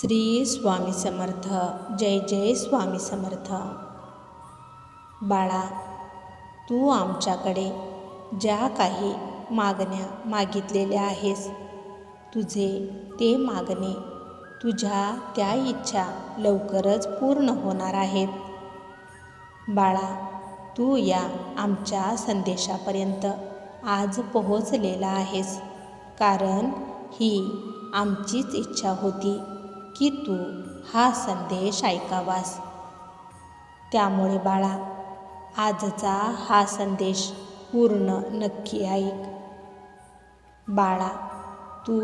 श्री स्वामी समर्थ जय जय स्वामी समर्थ. बाळा तू आमच्याकडे ज्या काही मागण्या मागितलेल्या आहेस तुझे ते मागणे तुझ्या त्या इच्छा लवकरच पूर्ण होणार आहेत. बाळा तू या आमच्या संदेशापर्यंत आज पोहोचलेला आहेस कारण ही आमचीच इच्छा होती. की तू हा संदेश ऐकावास. त्यामुळे बाळा आजचा हा संदेश पूर्ण नक्की ऐक. बाळा तू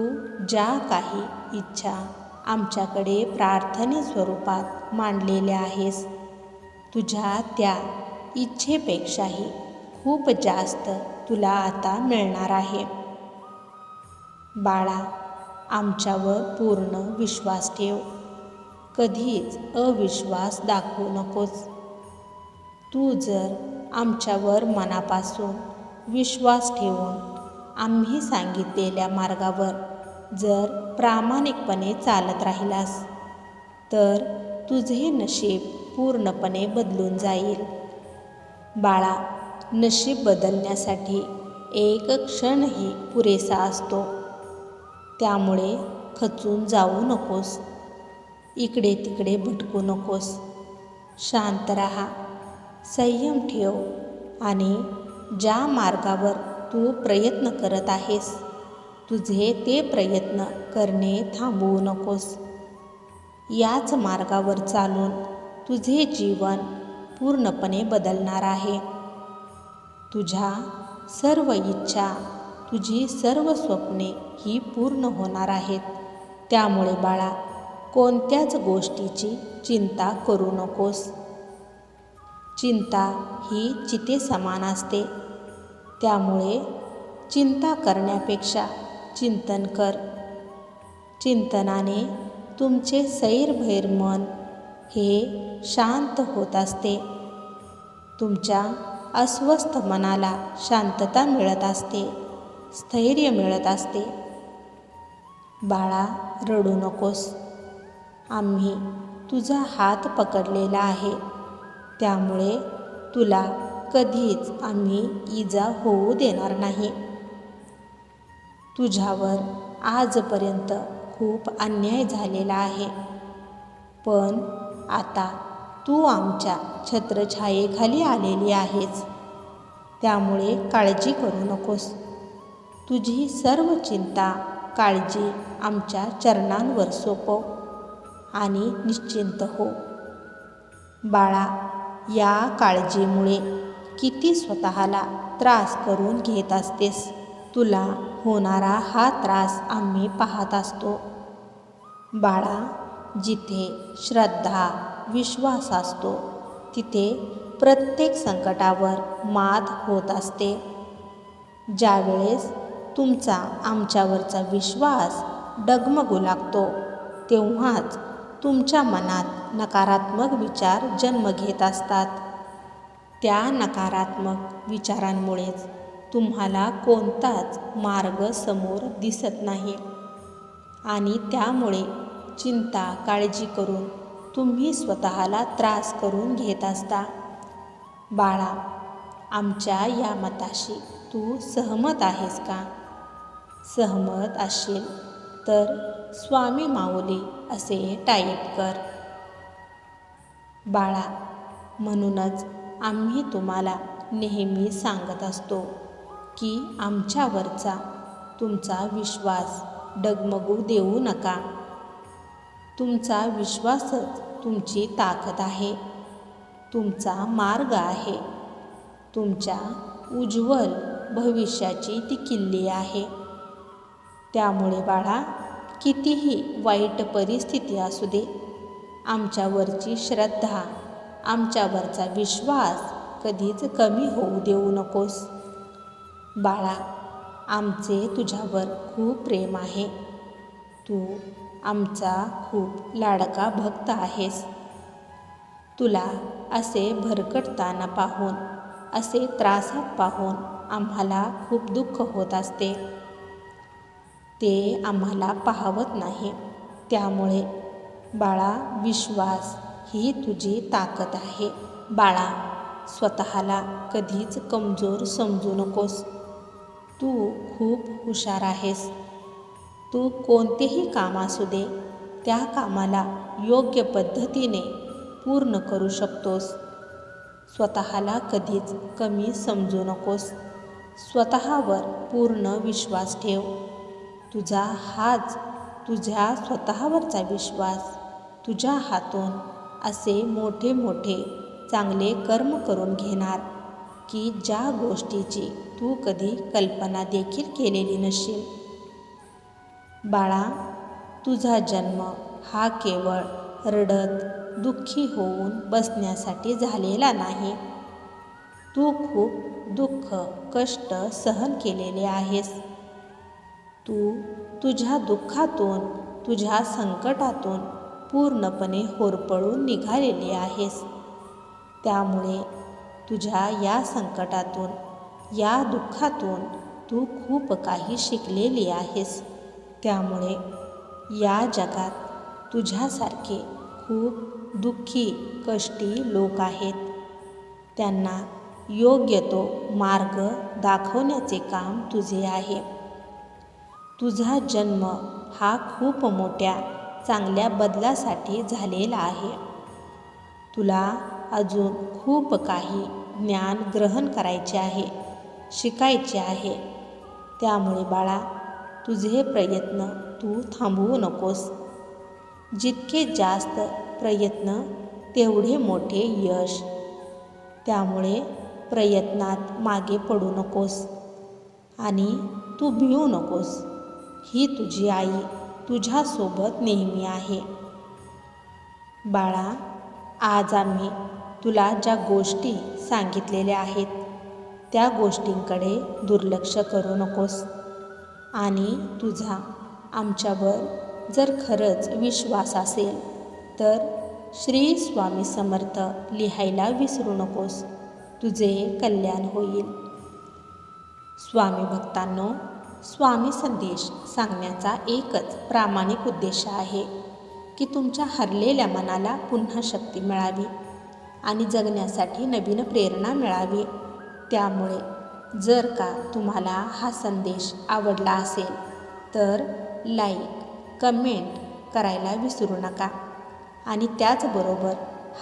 ज्या काही इच्छा आमच्याकडे प्रार्थने स्वरूपात मांडलेल्या आहेस तुझ्या त्या इच्छेपेक्षाही खूप जास्त तुला आता मिळणार आहे. बाळा आमच्यावर पूर्ण विश्वास ठेव. कधीच अविश्वास दाखवू नकोस. तू जर आमच्यावर मनापासून विश्वास ठेवून आम्ही सांगितलेल्या मार्गावर जर प्रामाणिकपणे चालत राहिलास तर तुझे नशीब पूर्णपणे बदलून जाईल. बाळा नशीब बदलण्यासाठी एक क्षणही पुरेसा असतो. त्यामुळे खचून जाऊ नकोस. इकडे तिकडे भटकू नकोस. शांत राहा. संयम ठेव आणि ज्या मार्गावर तू प्रयत्न करत आहेस तुझे ते प्रयत्न करणे थांबवू नकोस. याच मार्गावर चालून तुझे जीवन पूर्णपणे बदलणार आहे. तुझ्या सर्व इच्छा तुझी सर्व स्वप्ने ही पूर्ण होणार आहेत. त्यामुळे बाळा कोणत्याच गोष्टीची चिंता करू नकोस. चिंता ही चिते समान असते. त्यामुळे चिंता करण्यापेक्षा चिंतन कर. चिंतनाने तुमचे सैरभैर मन हे शांत होत असते. तुमच्या अस्वस्थ मनाला शांतता मिळत असते. स्थैर्य मिळत असते. बाळा रडू नकोस. आम्ही तुझा हात पकडलेला आहे. त्यामुळे तुला कधीच आम्ही इजा होऊ देणार नाही. तुझ्यावर आजपर्यंत खूप अन्याय झालेला आहे. पण आता तू आमच्या छत्रछायेखाली आलेली आहेस. त्यामुळे काळजी करू नकोस. तुझी सर्व चिंता काळजी आमच्या चरणांवर सोपव आणि निश्चिंत हो. बाळा या काळजीमुळे किती स्वतःला त्रास करून घेत असतेस? तुला होणारा हा त्रास आम्ही पाहत असतो. बाळा जिथे श्रद्धा विश्वास असतो तिथे प्रत्येक संकटावर मात होत असते. ज्यावेळेस तुमचा आमच्यावरचा विश्वास डगमगू लागतो. तेव्हाच तुमच्या मनात नकारात्मक विचार जन्म घेत असतात. त्या नकारात्मक विचारांमुळेच तुम्हाला कोणताच मार्ग समोर दिसत नाही. आणि त्यामुळे चिंता काळजी करून तुम्ही स्वतःला त्रास करून घेत असता. बाळा आमच्या या मताशी तू सहमत आहेस का? सहमत असशील तर स्वामी माऊली असे टाईप कर. बाळा म्हणूनच आम्ही तुम्हाला नेहमी सांगत असतो की आमच्यावरचा तुमचा विश्वास डगमगू देऊ नका. तुमचा विश्वासच तुमची ताकद आहे. तुमचा मार्ग आहे. तुमच्या उज्ज्वल भविष्याची ती किल्ली आहे. त्यामुळे बाळा कितीही वाईट परिस्थिती असू दे. आमच्यावरची श्रद्धा आमच्यावरचा विश्वास कधीच कमी होऊ देऊ नकोस. बाळा आमचे तुझ्यावर खूप प्रेम आहे. तू आमचा खूप लाडका भक्त आहेस. तुला असे भरकटताना पाहून असे त्रासात पाहून आम्हाला खूप दुःख होत असते. ते आम्हाला पाहवत नाही. त्यामुळे बाळा विश्वास ही तुझी ताकद आहे. बाळा स्वतःला कधीच कमजोर समजू नकोस. तू खूप हुशार आहेस. तू कोणतेही काम असू दे. त्या कामाला योग्य पद्धतीने पूर्ण करू शकतोस. स्वतःला कधीच कमी समजू नकोस. स्वतःवर पूर्ण विश्वास ठेव. तुझा हाच तुझ्या स्वतःवरचा विश्वास तुझ्या हातून असे मोठे मोठे चांगले कर्म करून घेणार की ज्या गोष्टीची तू कधी कल्पना देखील केलेली नसेल बाळा तुझा जन्म हा केवळ रडत दुःखी होऊन बसण्यासाठी झालेला नाही. तू खूप दुःख कष्ट सहन केलेले आहेस. तू तुझ्या दुःखातून तुझ्या संकटातून पूर्णपणे होरपळून निघालेली आहेस. त्यामुळे तुझ्या या संकटातून या दुःखातून तू खूप काही शिकलेली आहेस. त्यामुळे या जगात तुझ्यासारखे खूप दुःखी कष्टी लोक आहेत. त्यांना योग्य तो मार्ग दाखवण्याचे काम तुझे आहे. तुझा जन्म हा खूप मोठ्या चांगल्या बदलासाठी झालेला आहे. तुला अजून खूप काही ज्ञान ग्रहण करायचे आहे शिकायचे आहे. त्यामुळे बाळा तुझे प्रयत्न तू थांबवू नकोस. जितके जास्त प्रयत्न तेवढे मोठे यश. त्यामुळे प्रयत्नात मागे पडू नकोस आणि तू भिवू नकोस. ही तुझी आई तुझ्यासोबत नेहमी आहे. बाळा आज आम्ही तुला ज्या गोष्टी सांगितलेल्या आहेत त्या गोष्टींकडे दुर्लक्ष करू नकोस. आणि तुझा आमच्यावर जर खरंच विश्वास असेल तर श्री स्वामी समर्थ लिहायला विसरू नकोस. तुझे कल्याण होईल. स्वामी भक्तांनो स्वामी संदेश सांगण्याचा एकच प्रामाणिक उद्देश आहे की तुमच्या हरलेल्या मनाला पुन्हा शक्ती मिळावी आणि जगण्यासाठी नवीन प्रेरणा मिळावी. त्यामुळे जर का तुम्हाला हा संदेश आवडला असेल तर लाईक कमेंट करायला विसरू नका आणि त्याचबरोबर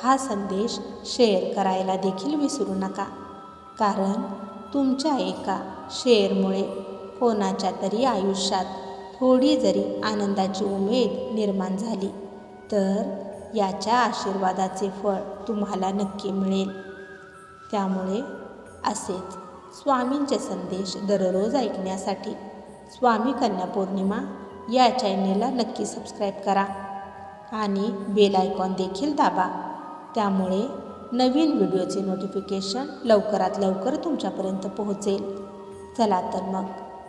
हा संदेश शेअर करायला देखील विसरू नका. कारण तुमच्या एका शेअरमुळे कोणाच्या तरी आयुष्यात थोडी जरी आनंदाची उमेद निर्माण झाली तर याच्या आशीर्वादाचे फळ तुम्हाला नक्की मिळेल. त्यामुळे असेच स्वामींचे संदेश दररोज ऐकण्यासाठी स्वामी कन्या पौर्णिमा या चॅनेलला नक्की सबस्क्राईब करा आणि बेल आयकॉन देखील दाबा. त्यामुळे नवीन व्हिडिओचे नोटिफिकेशन लवकरात लवकर तुमच्यापर्यंत पोहोचेल. चला तर मग